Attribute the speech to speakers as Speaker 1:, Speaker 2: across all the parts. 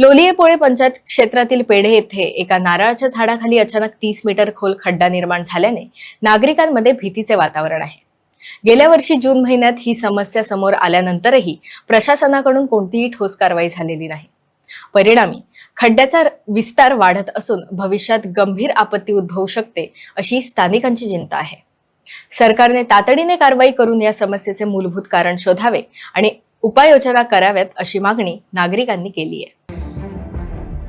Speaker 1: लोलिये पंचायत क्षेत्रातील पेढे येथे एका नारळाच्या झाडाखाली अचानक तीस मीटर खोल खड्डा निर्माण झाल्याने नागरिकांमध्ये भीतीचे वातावरण आहे. गेल्या वर्षी जून महिन्यात ही समस्या समोर आल्यानंतरही प्रशासनाकडून कोणतीही ठोस कारवाई झालेली नाही. परिणामी खड्ड्याचा विस्तार वाढत असून भविष्यात गंभीर आपत्ती उद्भवू शकते अशी स्थानिकांची चिंता आहे. सरकारने तातडीने कारवाई करून या समस्येचे मूलभूत कारण शोधावे आणि उपाययोजना कराव्यात अशी मागणी नागरिकांनी केली आहे.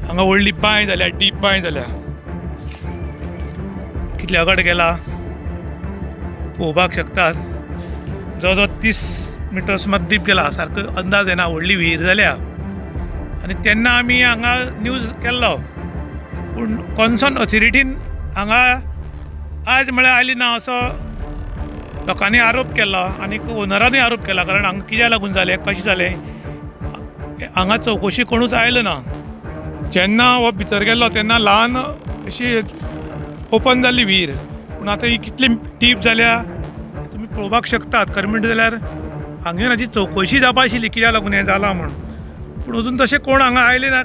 Speaker 2: हांगा व्हडली पांय जाल्या डीप पांय जाल्या. कितले अगड गेला पळोवपाक शकतात. जवळ जवळ तीस मिटर सुमार डीप गेला. सारको अंदाज येना व्हडली विहीर जाल्या. आनी तेन्ना आमी हांगा न्यूज केल्लो. पूण कॉन्सर्न ऑथॉरिटीन हांगा आज म्हळ्यार आयली ना असो लोकांनी आरोप केला. आनी ओनरांनी आरोप केला. कारण हांगा कित्याक लागून जालें कशें जालें. हांगा चवकशी कोणूच आयलो ना. जेन्ना हो भितर गेल्लो तेन्ना ल्हान अशी ओपन जाल्ली विहीर. पूण आतां ही कितली डीप जाल्या तुमी पळोवपाक शकतात. खरें म्हणटा जाल्यार हांगा हाची चवकशी जावपा आशिल्ली कित्याक लागून हें जालां म्हण पूण अजून तशें कोण हांगा आयले ना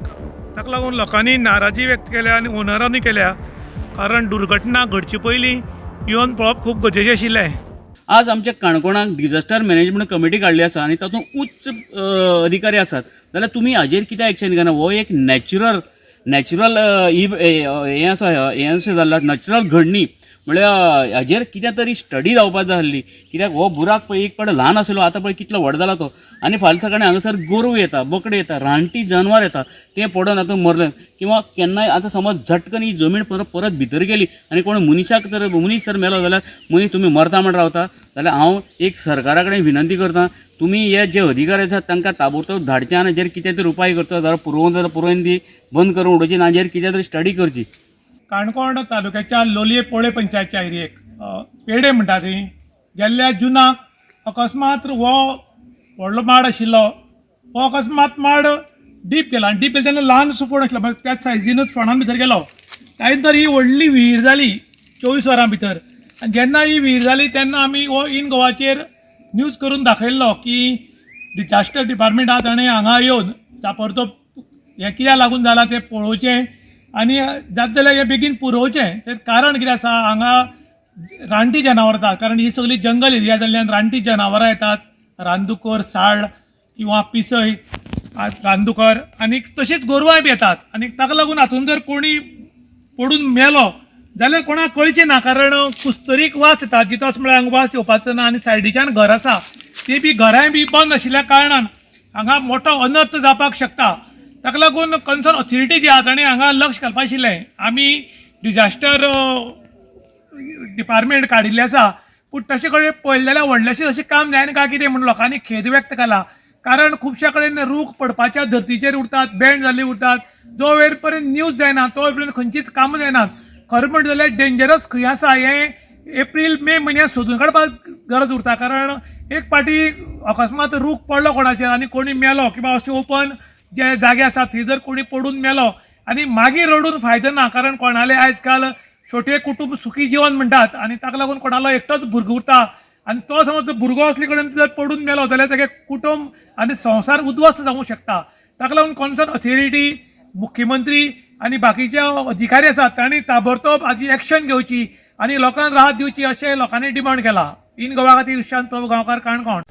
Speaker 2: ताका लागून लोकांनी नाराजी व्यक्त केल्या आनी ओनरांनी केल्या. कारण दुर्घटना घडचे पयलीं येवन पळोवप खूब गरजेचें आशिल्लें
Speaker 3: आज आमच्या काणकोणांत डिझास्टर मॅनेजमेंट कमिटी काडली आसा आनी तातूंत उच्च अधिकारी आसात जाल्यार तुमी हाजेर कित्याक एक्शन घेना हो एक नॅचरल नॅचरल हें आसा हें अशें जाल्लें नॅचरल घडणी. म्हळ्यार हाजेर कितें तरी स्टडी जावपाक जाय आसली कित्याक हो बुराक पळय एक पाड ल्हान आसलो आतां पळय कितलो व्हड जाला तो. आनी फाल्यां सकाळीं हांगासर गोरवां येता बोकडे येता रानटी जनवार येता तें पडोन आतां मरलें किंवा केन्नाय आतां समज झटकन ही जमीन परत परत भितर गेली आनी कोण मनीशाक तर मनीस तर मेलो जाल्यार मनीस तुमी मरता म्हण रावता. जाल्यार हांव एक सरकारा कडेन विनंती करतां तुमी हे जे अधिकारी आसात तांकां ताबडतोब धाडचे आनी हाजेर कितें तरी उपाय करचो जाल्यार पुरोवन जाल्यार पुरोवन ती बंद करून उडोवची ना हाजेर कितें तरी स्टडी करची.
Speaker 4: काणकोण तालुक्याच्या लोलये पोळे पंचायतच्या एरियेक पेडे म्हणटा थंय गेल्ल्या जुनाक अकस्मात हो व्हडलो माड आशिल्लो. हो अकस्मात माड डीप केला आनी डीप केला तेन्ना ल्हान असो आसलो आशिल्लो म्हणजे त्याच सायजीनूच फोंडान भितर गेलो. त्या नंतर ही व्हडली विहीर जाली चोवीस वरां भितर. आनी जेन्ना ही विहीर जाली तेन्ना आमी हो इन गोवाचेर न्यूज करून दाखयल्लो की डिजास्टर डिपार्टमेंटा ताणें हांगा येवन ताबडतोब हें कित्याक लागून जालां तें पळोवचें. आनी जाता जाल्यार हें बेगीन पुरोवचें तें कारण कितें आसा हांगा रानटी जनावरां येतात. कारण ही सगळी जंगल एरिया जाल्ल्यान रानटी जनावरां येतात. रानदुकर साळ किंवा पिसय रानदुकर आनी तशींच गोरवांय बी येतात. आनी ताका लागून हातून जर कोणी पडून मेलो जाल्यार कोणाक कळचें ना कारण कुस्तरीक वास येता जितोच म्हळ्यार हांगा वास येवपाचो ना आनी सायडीच्यान घर आसा ती बी घरांय बी बंद आशिल्ल्या कारणान हांगा मोठो अनर्थ जावपाक शकता. ताका लागून कन्सर्न ऑथॉरिटी जी आहा ताणें हांगा लक्ष घालपा आशिल्लें आमी डिजास्टर डिपार्टमेंट काडिल्लें आसा पूण तशें कडेन पळयलें जाल्यार व्हडलेशें अशें काम जायना काय कितें म्हूण लोकांनी खेद व्यक्त केला. कारण खुबश्या कडेन रूख पडपाच्या धर्तीचेर उरतात बँड जाल्ले उरतात. जो वेळ पर्यंत न्यूज जायना तो वेळ पर्यंत खंयचीच कामां जायनात खरें म्हणटा जाल्यार डेंजरस खंय आसा हें एप्रील मे म्हयन्यांत सोदून काडपाक गरज उरता. कारण एक फावटी अकस्मात रूख पडलो कोणाचेर आनी कोणी मेलो किंवा अशें ओपन जे जागे आसा थंय जर कोणी पडून मेलो आनी मागीर रडून फायदो ना कारण कोणाले आयज काल छोटे कुटुंब सुखी जीवन म्हणटात आनी ताका लागून कोणालो एकटोच भुरगो उरता आनी तो समज जर भुरगो असले कडेन जर पडून मेलो जाल्यार तागे कुटुंब आनी संवसार उद्वस्त जावंक शकता. ताका लागून कॉन्सर्न ऑथॉरिटी मुख्यमंत्री आनी बाकीचे अधिकारी आसात तांणी ताबडतोब हाची एक्शन घेवची आनी लोकांक राहत दिवची अशें लोकांनी डिमांड केला. इन गोवा खातीर विशांत प्रभू गांवकार काणकोण